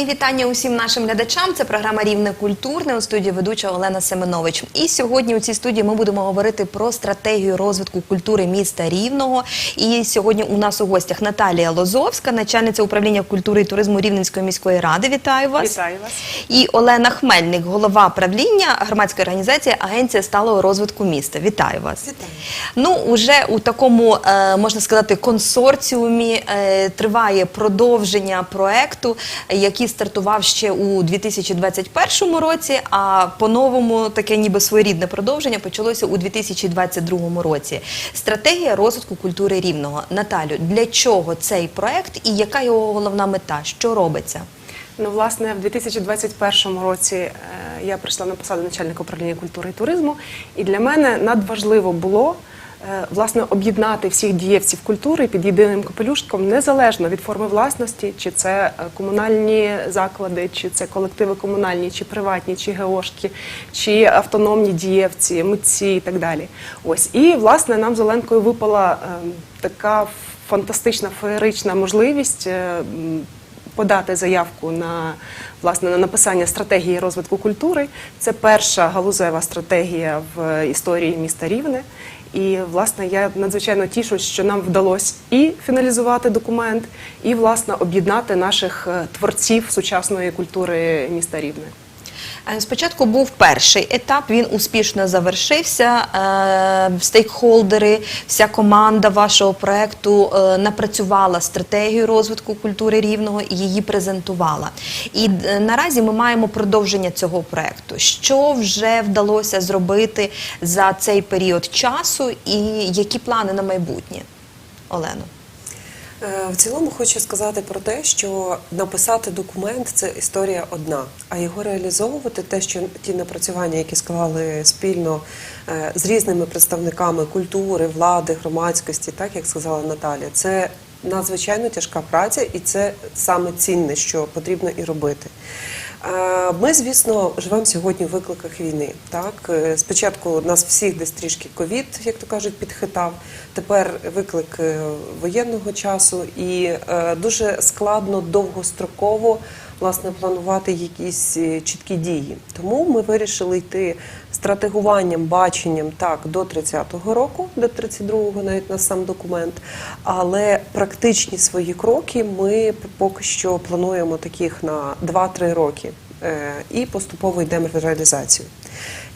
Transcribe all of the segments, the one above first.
Мої вітання усім нашим глядачам. Це програма Рівне культурне у студії ведуча Олена Семенович. І сьогодні у цій студії ми будемо говорити про стратегію розвитку культури міста Рівного. І сьогодні у нас у гостях Наталія Лозовська, начальниця управління культури і туризму Рівненської міської ради. Вітаю вас. Вітаю вас. І Олена Хмельник, голова правління громадської організації Агенція сталого розвитку міста. Вітаю вас. Вітаю. Ну, уже у такому, е, можна сказати, консорціумі е, триває продовження проекту, який стартував ще у 2021 році, а по-новому таке ніби своєрідне продовження почалося у 2022 році. Стратегія розвитку культури рівного. Наталю, для чого цей проект і яка його головна мета? Що робиться? Ну, власне, в 2021 році е, я прийшла на посаду начальника управління культури і туризму, і для мене надважливо було власне об'єднати всіх дієвців культури під єдиним капелюшком, незалежно від форми власності, чи це е, комунальні заклади, чи це колективи комунальні, чи приватні, чи геошки, чи автономні дієвці, митці і так далі. Ось і власне нам з Оленкою випала е, така фантастична феєрична можливість. е, подати заявку на власне на написання стратегії розвитку культури. Це перша галузева стратегія в історії міста Рівне. І власне я надзвичайно тішусь, що нам вдалося і фіналізувати документ, і власне об'єднати наших е, творців сучасної культури міста Рівне. Е, Спочатку був перший етап, він успішно завершився. Е, Стейкхолдери, вся команда вашого проекту е, напрацювала стратегію розвитку культури рівного і її презентувала. І наразі ми маємо продовження цього проекту. Що вже вдалося зробити за цей період часу, і які плани на майбутнє? Олено. Е, В цілому хочу сказати про те, що написати документ це історія одна, а його реалізовувати те, що ті напрацювання, які склали спільно е, з різними представниками культури, влади, громадськості, так як сказала Наталя, це надзвичайно тяжка праця, і це саме цінне, що потрібно і робити. Е, Ми, звісно, живемо сьогодні в викликах війни. Так, спочатку нас всіх десь трішки ковід, як то кажуть, підхитав. Тепер виклик е, воєнного часу, і е, дуже складно довгостроково власне планувати якісь е, чіткі дії. Тому ми вирішили йти стратегуванням, баченням так до 30-го року, до 32-го навіть на сам документ. Але практичні свої кроки ми поки що плануємо таких на 2-3 роки. І поступово йдемо в реалізацію.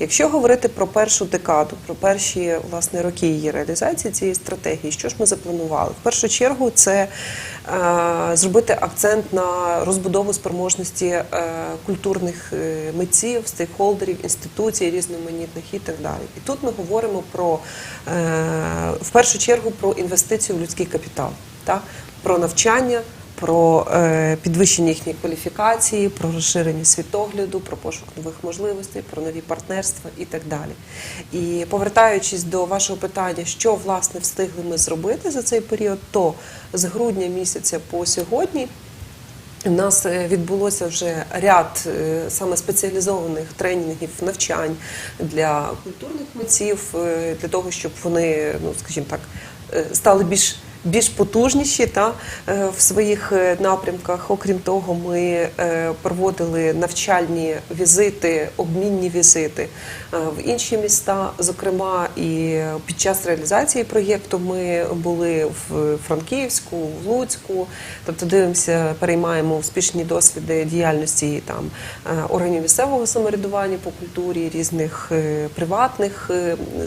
Якщо говорити про першу декаду, про перші власне роки її реалізації цієї стратегії, що ж ми запланували? В першу чергу це е, зробити акцент на розбудову спроможності е, культурних е, митців, стейкхолдерів, інституцій різноманітних і так далі. І тут ми говоримо про е, в першу чергу про інвестицію в людський капітал, так? про навчання про е, підвищення їхньої кваліфікації, про розширення світогляду, про пошук нових можливостей, про нові партнерства і так далі. І повертаючись до вашого питання, що власне встигли ми зробити за цей період, то з грудня місяця по сьогодні. У нас е, відбулося вже ряд е, саме спеціалізованих тренінгів, навчань для культурних митців, для того, щоб вони, ну скажімо так, стали більш більш потужніші та е, в своїх е, напрямках. Окрім того, ми е, проводили навчальні візити, обмінні візити в інші міста. Зокрема, і під час реалізації проєкту ми були в Франківську, в Луцьку, тобто дивимося, переймаємо успішні досвіди діяльності там органів місцевого самоврядування по культурі, різних приватних,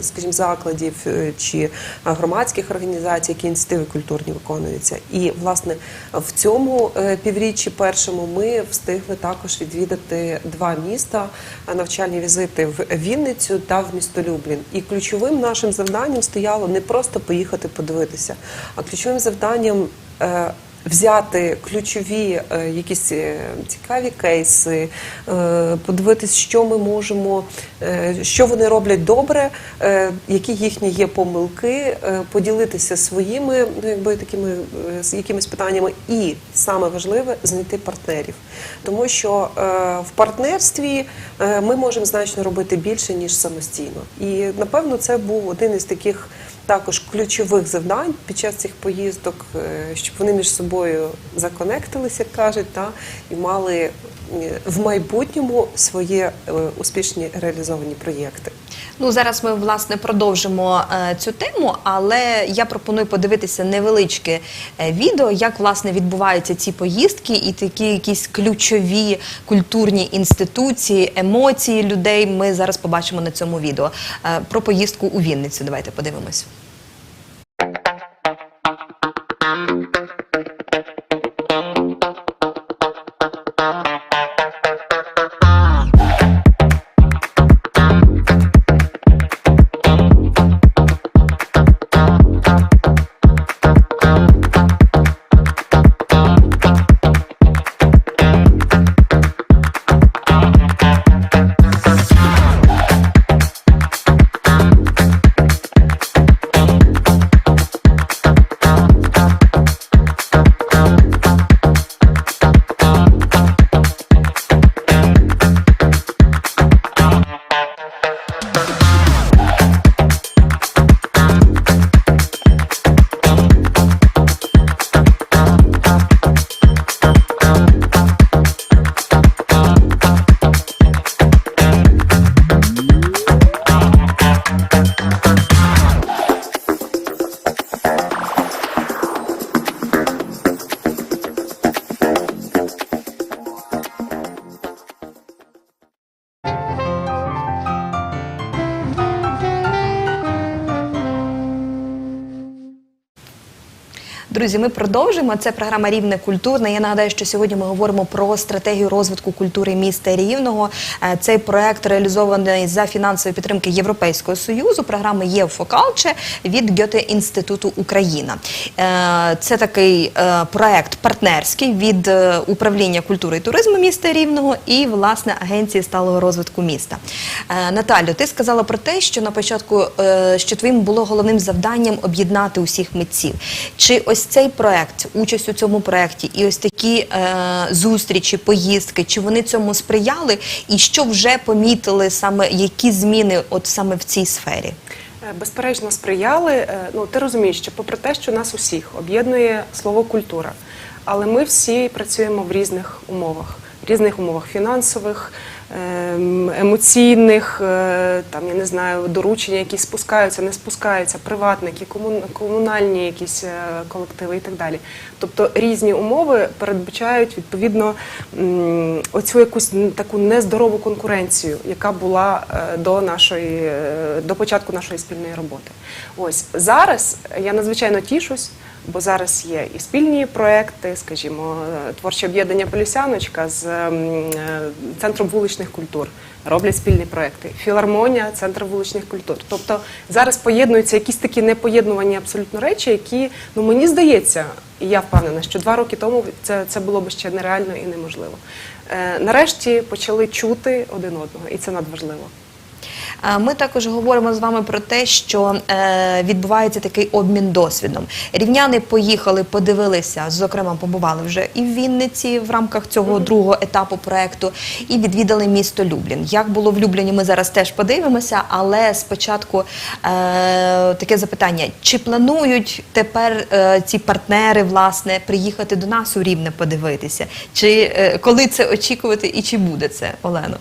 скажімо, закладів чи громадських організацій, які ініціативи культурні виконуються. І власне в цьому е, півріччі першому ми встигли також відвідати два міста е, навчальні візити в Вінницю та в місто Люблін. І ключовим нашим завданням стояло не просто поїхати подивитися, а ключовим завданням. Взяти ключові е, якісь е, цікаві кейси, е, подивитись, що ми можемо, е, що вони роблять добре, які їхні є помилки, поділитися своїми ну, якби такими якимись питаннями, і саме важливе знайти партнерів, тому що в партнерстві ми можемо значно робити більше ніж самостійно. І напевно це був один із таких також ключових завдань під час цих поїздок, е, щоб вони між собою законектилися, як кажуть, та, і мали е, в майбутньому свої е, успішні реалізовані проєкти. Ну зараз ми власне продовжимо е, цю тему, але я пропоную подивитися невеличке е, відео, як власне відбуваються ці поїздки і такі якісь ключові культурні інституції, емоції людей. Ми зараз побачимо на цьому відео Е, про поїздку у Вінницю. Давайте подивимось. Друзі, ми продовжуємо. Це програма Рівне культурне. Я нагадаю, що сьогодні ми говоримо про стратегію розвитку культури міста Рівного. Е, Цей проект реалізований за фінансової підтримки Європейського союзу. Програми «Євфокалче» від Гьоте інституту Україна. Е, Це такий е, проект партнерський від управління культури і туризму міста Рівного і власне агенції сталого розвитку міста. Наталю, ти сказала про те, що на початку що твоїм було головним завданням об'єднати усіх митців. Чи ось цей проект, участь у цьому проекті, і ось такі е, зустрічі, поїздки, чи вони цьому сприяли, і що вже помітили саме які зміни, от саме в цій сфері? Е, Безперечно, сприяли. Е, Ну, ти розумієш, що попри те, що нас усіх об'єднує слово культура, але ми всі працюємо в різних умовах, в різних умовах фінансових, емоційних, е, там я не знаю, доручення, які спускаються, не спускаються, приватники, комун- комунальні якісь е, колективи і так далі. Тобто різні умови передбачають відповідно оцю якусь таку нездорову конкуренцію, яка була е, до нашої до початку нашої спільної роботи. Ось зараз я надзвичайно тішусь. Бо зараз є і спільні проекти, скажімо, творче об'єднання Полісяночка з е, центром вуличних культур роблять спільні проекти. Філармонія, центр вуличних культур. Тобто зараз поєднуються якісь такі непоєднувані абсолютно речі, які ну мені здається, і я впевнена, що два роки тому це, це було б ще нереально і неможливо. Е, нарешті почали чути один одного, і це надважливо. Ми також говоримо з вами про те, що е, відбувається такий обмін досвідом. Рівняни поїхали, подивилися, зокрема, побували вже і в Вінниці в рамках цього другого етапу проекту, і відвідали місто Люблін. Як було в Любліні, ми зараз теж подивимося, але спочатку е, таке запитання: чи планують тепер е, ці партнери власне приїхати до нас у Рівне подивитися? Чи коли це очікувати і чи буде це, Олено?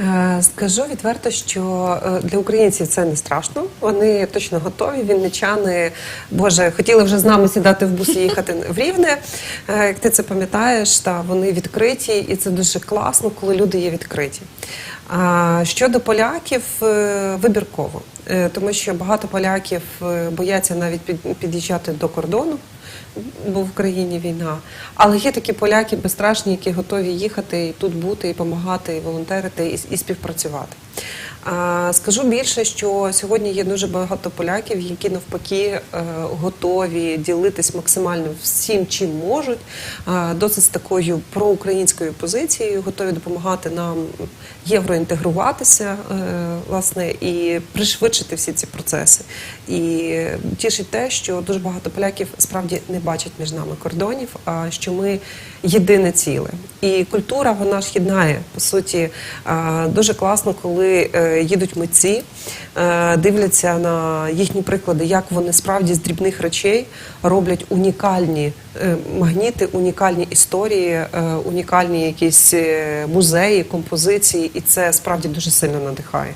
Е, Скажу відверто, що е, для українців це не страшно. Вони точно готові. Вінничани, боже, хотіли вже з нами сідати в бус і їхати в Рівне. Е, Як ти це пам'ятаєш, та вони відкриті, і це дуже класно, коли люди є відкриті. А щодо поляків, вибірково, тому що багато поляків бояться навіть під- під'їжджати до кордону бо в країні війна. Але є такі поляки безстрашні, які готові їхати і тут бути, і допомагати, і волонтерити, і, і співпрацювати. А, скажу більше, що сьогодні є дуже багато поляків, які навпаки е, готові ділитись максимально всім, чим можуть, а, досить з такою проукраїнською позицією, готові допомагати нам євроінтегруватися, е, власне, і пришвидшити всі ці процеси. І тішить те, що дуже багато поляків справді не бачать між нами кордонів, а що ми єдине ціле. І культура вона ж єднає. По суті, дуже класно, коли е, е, їдуть митці, е, дивляться на їхні приклади, як вони справді з дрібних речей роблять унікальні е, магніти, унікальні історії, е, унікальні якісь е, музеї, композиції, і це справді дуже сильно надихає.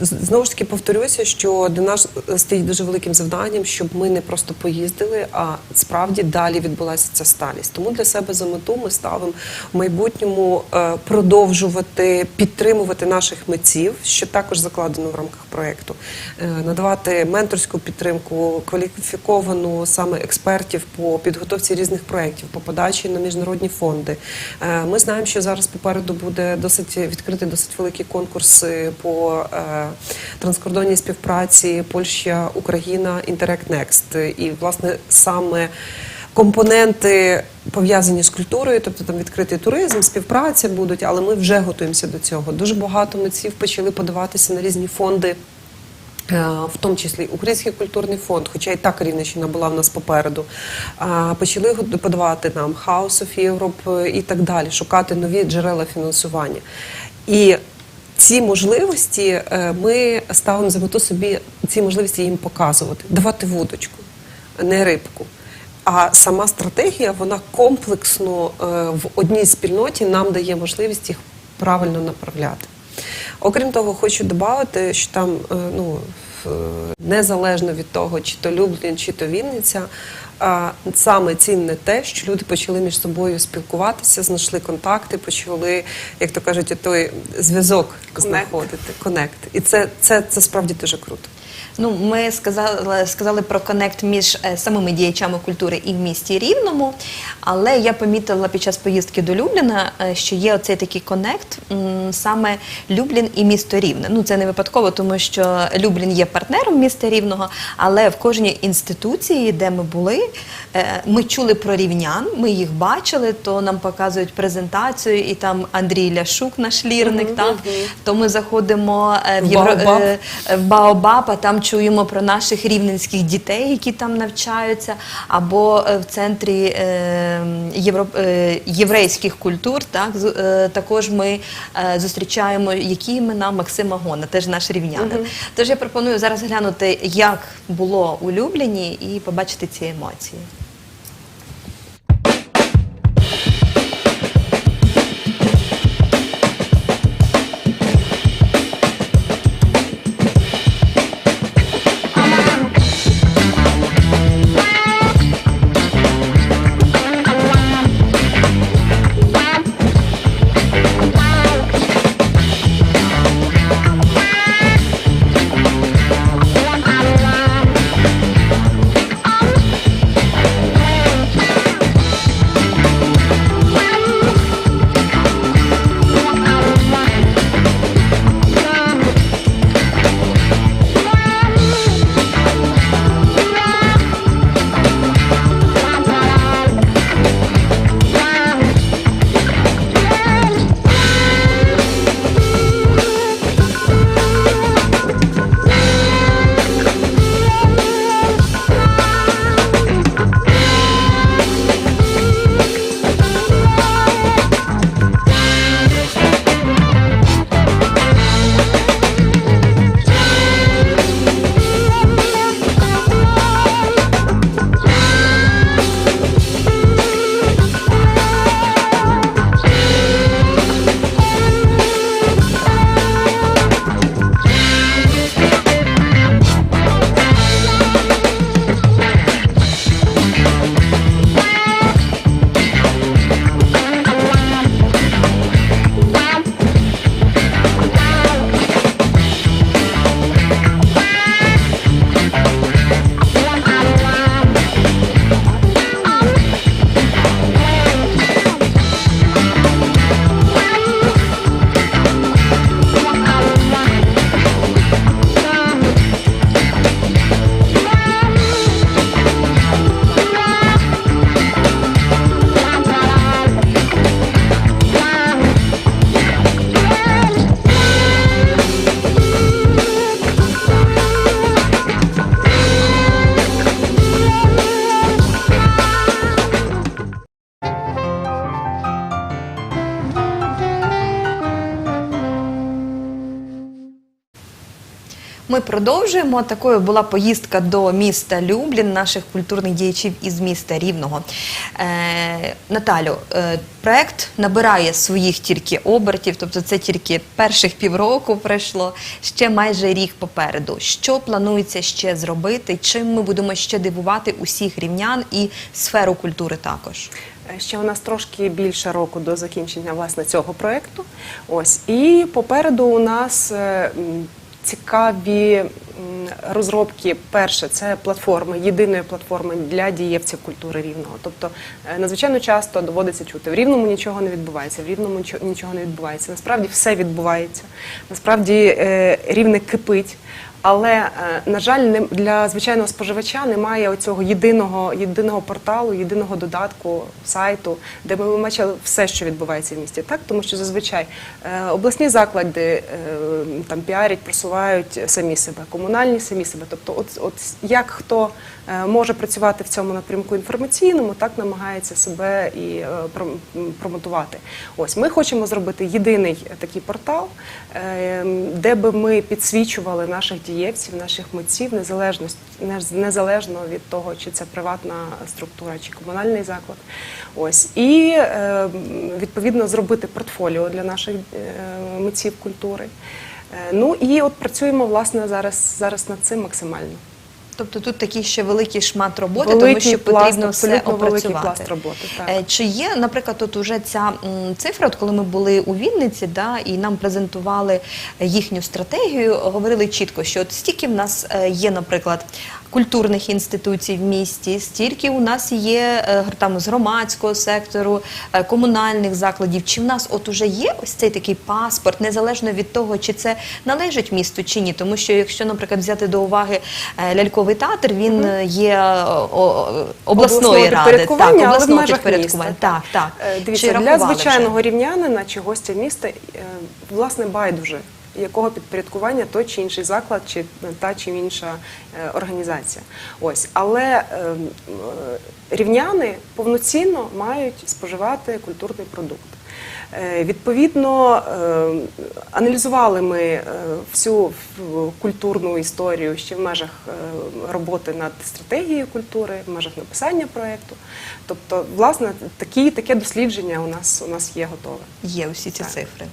Знову ж таки повторюся, що для нас стоїть дуже великим завданням, щоб ми не просто поїздили, а справді далі відбулася ця сталість. Тому для себе за мету ми ставимо в майбутньому е, продовжувати підтримувати наших митців, що також закладено в рамках проєкту, е, надавати менторську підтримку, кваліфіковану саме експертів по підготовці різних проєктів, по подачі на міжнародні фонди. Е, Ми знаємо, що зараз попереду буде досить відкритий досить великий конкурс е, е, транскордонній співпраці Польща, Україна, Interact Next. І власне саме компоненти пов'язані з культурою, тобто там відкритий туризм, співпраця будуть, але ми вже готуємося до цього. Дуже багато митців почали подаватися на різні фонди. Е, В тому числі Український культурний фонд, хоча і так Рівненщина була в нас попереду, почали подавати нам House of Europe і так далі, шукати нові джерела фінансування. І ці можливості е, ми ставимо за мету собі ці можливості їм показувати, давати вудочку, не рибку. А сама стратегія вона комплексно е, в одній спільноті нам дає можливість їх правильно направляти. Окрім того, хочу додати, що там е, ну, незалежно від того, чи то Люблін, чи то Вінниця, саме цінне те, що люди почали між собою спілкуватися, знайшли контакти, почали, як то кажуть, той зв'язок знаходити, конект. І це, це, це справді дуже круто. Ну, ми сказали, сказали про конект між е, самими діячами культури і в місті Рівному. Але я помітила під час поїздки до Любліна, е, що є оцей такий конект саме Люблін і місто Рівне. Ну це не випадково, тому що Люблін є партнером міста Рівного, але в кожній інституції, де ми були, е, ми чули про рівнян, ми їх бачили, то нам показують презентацію, і там Андрій Ляшук, наш лірник, так то ми заходимо в В Євро... Баобаб. в Баобаб, а там чуємо про наших рівненських дітей, які там навчаються, або е, в центрі е, е, єврейських культур. Так також ми зустрічаємо які імена Максима Гона, теж наш рівнянин. Тож я пропоную зараз глянути, як було у Любліні, і побачити ці емоції. Ми продовжуємо. Такою була поїздка до міста Люблін, наших культурних діячів із міста Рівного. Е, Наталю, е, проект набирає своїх тільки обертів, тобто це тільки перших півроку пройшло, ще майже рік попереду. Що планується ще зробити? Чим ми будемо ще дивувати усіх рівнян і сферу культури також? Е, Ще у нас трошки більше року до закінчення власне цього проекту. Ось і попереду у нас е, цікаві розробки. Перше, це платформи, єдиної платформи для дієвців культури рівного. Тобто е, надзвичайно часто доводиться чути в рівному нічого не відбувається, в рівному нічо- нічого не відбувається. Насправді все відбувається. Насправді е, рівне кипить. Але е, на жаль, для звичайного споживача немає оцього єдиного єдиного порталу, єдиного додатку сайту, де ми бачили все, що відбувається в місті. Так, тому що зазвичай е, обласні заклади е, там піарять, просувають самі себе, комунальні самі себе. Тобто, от, от як хто може працювати в цьому напрямку інформаційному, так намагається себе і е, промотувати. Ось ми хочемо зробити єдиний такий портал, е, де би ми підсвічували наших дієвців, наших митців, незалежно, від того, чи це приватна структура, чи комунальний заклад. Ось і е, відповідно зробити портфоліо для наших е, митців культури. Е, Ну і от працюємо власне зараз, зараз над цим максимально. Тобто тут такий ще великий шмат роботи, тому Великий що пласт, потрібно все опрацювати. пласт роботи, так. Е, Чи є, наприклад, тут уже ця цифра, от коли ми були у Вінниці, да, і нам презентували їхню стратегію, говорили чітко, що от стільки в нас е, є, наприклад, культурних інституцій в місті, стільки у нас є е, там з громадського сектору, е, комунальних закладів. Чи в нас от уже є ось цей такий паспорт, незалежно від того, чи це належить місту чи ні? Тому що якщо, наприклад, взяти до уваги е, ляльковий театр, він є обласної Обласного ради, так, але в обласного межах підпорядкування. міста, Так, так. Е, Чи для звичайного вже? рівнянина чи гостя міста, власне, байдуже, якого підпорядкування той чи інший заклад, чи та чи інша е, організація. Ось, але е, м, е, рівняни повноцінно мають споживати культурний продукт. Е, Відповідно, е, аналізували ми всю культурну історію ще в межах роботи над стратегією культури, в межах написання проєкту. Тобто, власне, такі, таке дослідження у нас, у нас є готове. Є усі ці Так. цифри.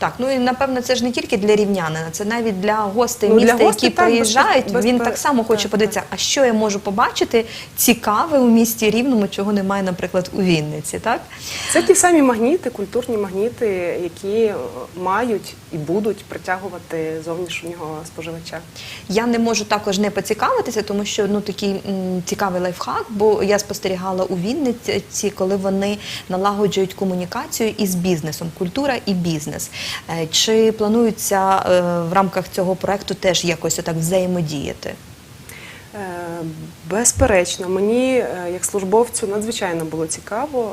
Так, ну і напевно це ж не тільки для рівнянина, це навіть для гостей Ну, для міста, гостей, які так, приїжджають. без- він так само хоче так, подивитися, а що я можу побачити цікаве у місті рівному, чого немає, наприклад, у Вінниці, так? Це ті самі магніти, культурні магніти, які мають і будуть притягувати зовнішнього споживача. Я не можу також не поцікавитися, тому що ну такий м, цікавий лайфхак, бо я спостерігала у Вінниці, коли вони налагоджують комунікацію із бізнесом, культура і бізнес. Е, Чи планується е, в рамках цього проекту теж якось отак взаємодіяти? Е, Безперечно, мені як службовцю надзвичайно було цікаво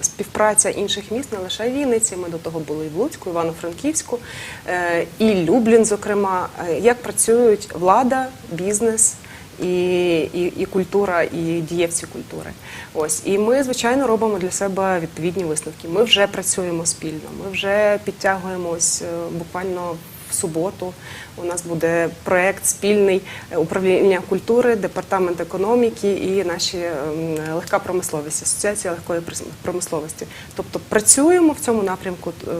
співпраця інших міст, не лише Вінниці. Ми до того були і в Луцьку, Івано-Франківську, і Люблін, зокрема, як працюють влада, бізнес. І, і, і культура, і дієвці культури. Ось і ми, звичайно, робимо для себе відповідні висновки. Ми вже працюємо спільно. Ми вже підтягуємось е, буквально в суботу. У нас буде проект спільний е, управління культури, департамент економіки і наші ем, легка промисловість, асоціація легкої промисловості. Тобто працюємо в цьому напрямку, е,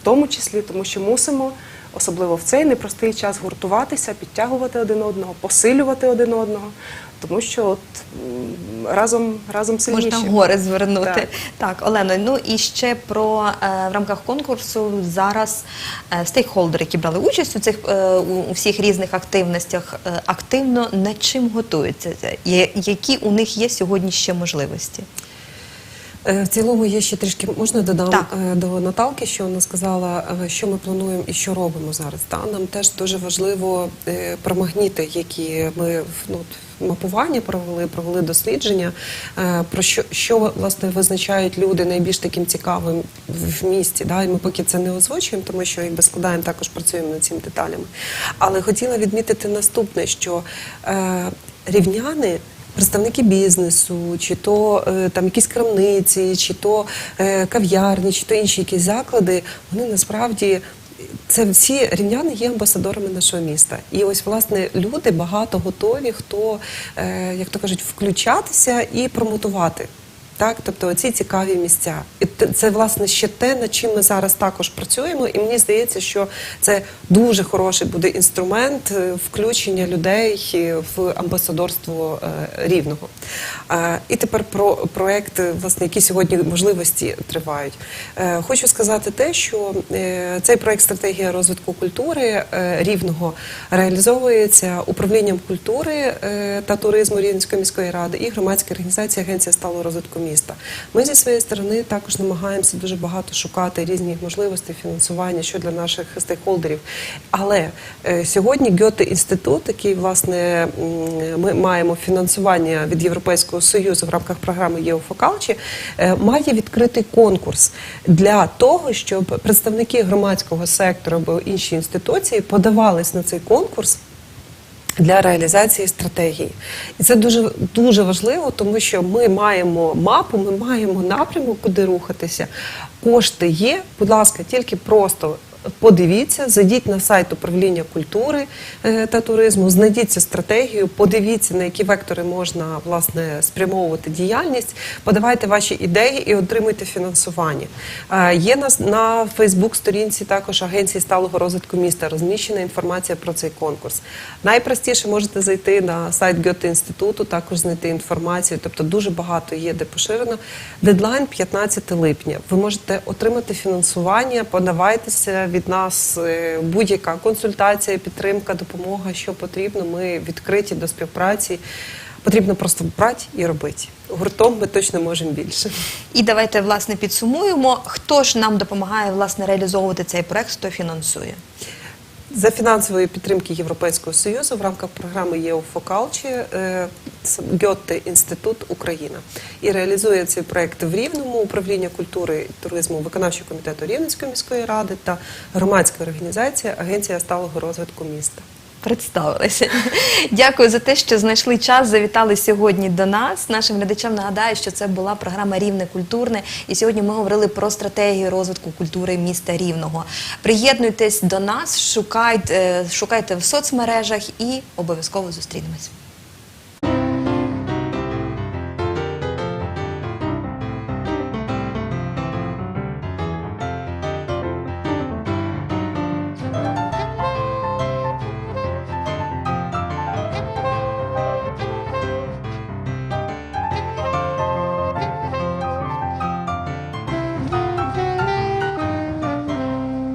в тому числі, тому що мусимо. Особливо в цей непростий час гуртуватися, підтягувати один одного, посилювати один одного, тому що от разом разом сильніші. Можна гори звернути. Так. Так, Олено, ну і ще про е, в рамках конкурсу зараз е, стейкхолдери, які брали участь у цих е, у, всіх різних активностях, е, активно над чим готуються? Які у них є сьогодні ще можливості? Е, В цілому я ще трішки можна додам Так. е, до Наталки, що вона сказала, е, що ми плануємо і що робимо зараз. Та нам теж дуже важливо про магніти, які ми в- ну, мапування провели, провели дослідження. Про що, що власне визначають люди найбільш таким цікавим в місті. Да? І ми поки це не озвучуємо, тому що якби складаємо також працюємо над цими деталями. Але хотіла відмітити наступне, що е, рівняни представники бізнесу, чи то е, там якісь крамниці, чи то е, кав'ярні, чи то інші якісь заклади, вони насправді це всі рівняни є амбасадорами нашого міста. І ось власне люди багато готові, хто, е, як то кажуть, включатися і промотувати. Так, тобто ці цікаві місця, і це власне ще те, над чим ми зараз також працюємо. І мені здається, що це дуже хороший буде інструмент е, включення людей е, в амбасадорство е, рівного. І тепер про проект, власне, які сьогодні можливості тривають. Хочу сказати те, що цей проект стратегія розвитку культури рівного реалізовується управлінням культури та туризму Рівненської міської ради і громадська організація Агенція сталого розвитку міста. Ми зі своєї сторони також намагаємося дуже багато шукати різних можливостей фінансування що для наших стейкхолдерів. Але е, сьогодні Гьоте інститут, який власне ми маємо фінансування від Європейського союзу в рамках програми ЄОФОКАЛЧі, має відкритий конкурс для того, щоб представники громадського сектору або інші інституції подавались на цей конкурс для реалізації стратегії. І це дуже, дуже важливо, тому що ми маємо мапу, ми маємо напрямок, куди рухатися. Кошти є, будь ласка, тільки просто. Подивіться, зайдіть на сайт управління культури е, та туризму, знайдіть цю стратегію, подивіться, на які вектори можна власне спрямовувати діяльність, подавайте ваші ідеї і отримуйте фінансування. Е, Є на, на Фейсбук-сторінці також агенції сталого розвитку міста розміщена інформація про цей конкурс. Найпростіше можете зайти на сайт Гьоте інституту, також знайти інформацію. Тобто дуже багато є де поширено. Дедлайн 15 липня. Ви можете отримати фінансування, подавайтеся від нас е, будь-яка консультація, підтримка, допомога, що потрібно. Ми відкриті до співпраці. Потрібно просто брати і робити. Гуртом ми точно можемо більше. І давайте власне підсумуємо, хто ж нам допомагає власне реалізовувати цей проект, хто фінансує. За фінансової підтримки Європейського союзу в рамках програми ЄОФОКАЛЧі Гьотте інститут Україна і реалізує цей проект в Рівному управління культури і туризму виконавчого комітету Рівненської міської ради та громадська організація Агенція сталого розвитку міста. Представилися. Дякую за те, що знайшли час, завітали сьогодні до нас. Нашим глядачам нагадаю, що це була програма Рівне культурне. І сьогодні ми говорили про стратегію розвитку культури міста Рівного. Приєднуйтесь до нас, шукайте, шукайте в соцмережах і обов'язково зустрінемось.